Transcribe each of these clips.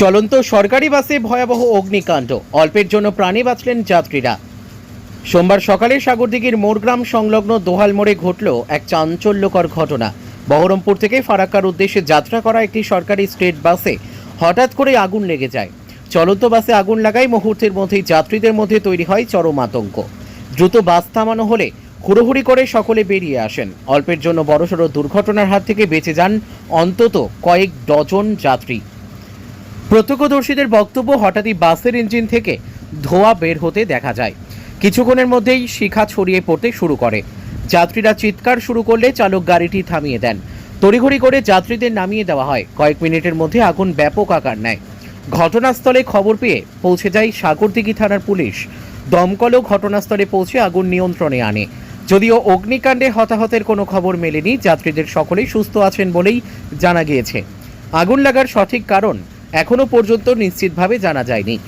চলন্ত সরকারি বাসে ভয়াবহ অগ্নিকাণ্ড। অল্পের জন্য প্রাণে বাঁচলেন যাত্রীরা। সোমবার সকালে সাগরদিঘির মোরগ্রাম সংলগ্ন দোহাল মোড়ে ঘটল এক চাঞ্চল্যকর ঘটনা। বহরমপুর থেকে ফারাক্কার উদ্দেশ্যে যাত্রা করা একটি সরকারি স্টেট বাসে হঠাৎ করে আগুন লেগে যায়। চলন্ত বাসে আগুন লাগায় মুহূর্তের মধ্যেই যাত্রীদের মধ্যে তৈরি হয় চরম আতঙ্ক। দ্রুত বাস থামানো হলে হুড়োহুড়ি করে সকলে বেরিয়ে আসেন। অল্পের জন্য বড়সড় দুর্ঘটনার হাত থেকে বেঁচে যান অন্তত কয়েক ডজন যাত্রী। প্রত্যক্ষদর্শীদের বক্তব্য হঠাৎই বাসের ইঞ্জিন থেকে ধোঁয়া বের হতে দেখা যায়। কিছুক্ষণের মধ্যেই শিখা ছড়িয়ে পড়তে শুরু করে। যাত্রীরা চিৎকার শুরু করলে চালক গাড়িটি থামিয়ে দেন। তড়িঘড়ি করে যাত্রীদের নামিয়ে দেওয়া হয়। কয়েক মিনিটের মধ্যে আগুন ব্যাপক আকার নেয়। ঘটনাস্থলে খবর পেয়ে পৌঁছে যায় সাগরদিঘি থানার পুলিশ। দমকলও ঘটনাস্থলে পৌঁছে আগুন নিয়ন্ত্রণে আনে। যদিও অগ্নিকাণ্ডে হতাহতের কোনো খবর মেলেনি, যাত্রীদের সকলেই সুস্থ আছেন বলেই জানা গিয়েছে। আগুন লাগার সঠিক কারণ এখনও পর্যন্ত নিশ্চিতভাবে জানা যায়নি।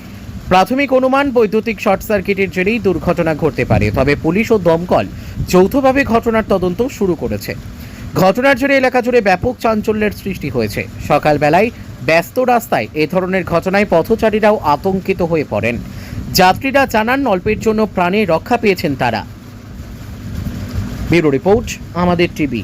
প্রাথমিক অনুমান, বৈদ্যুতিক শর্ট সার্কিটের জেরেই দুর্ঘটনা ঘটতে পারে, তবে পুলিশ ও দমকল যৌথভাবে ঘটনার তদন্ত শুরু করেছে। ঘটনার জেরে এলাকা জুড়ে ব্যাপক চাঞ্চল্যের সৃষ্টি হয়েছে। সকালবেলায় ব্যস্ত রাস্তায় এ ধরনের ঘটনায় পথচারীরাও আতঙ্কিত হয়ে পড়েন। যাত্রীরা জানান, অল্পের জন্য প্রাণে রক্ষা পেয়েছেন তারা। ব্যুরো রিপোর্ট, আমাদের টিভি।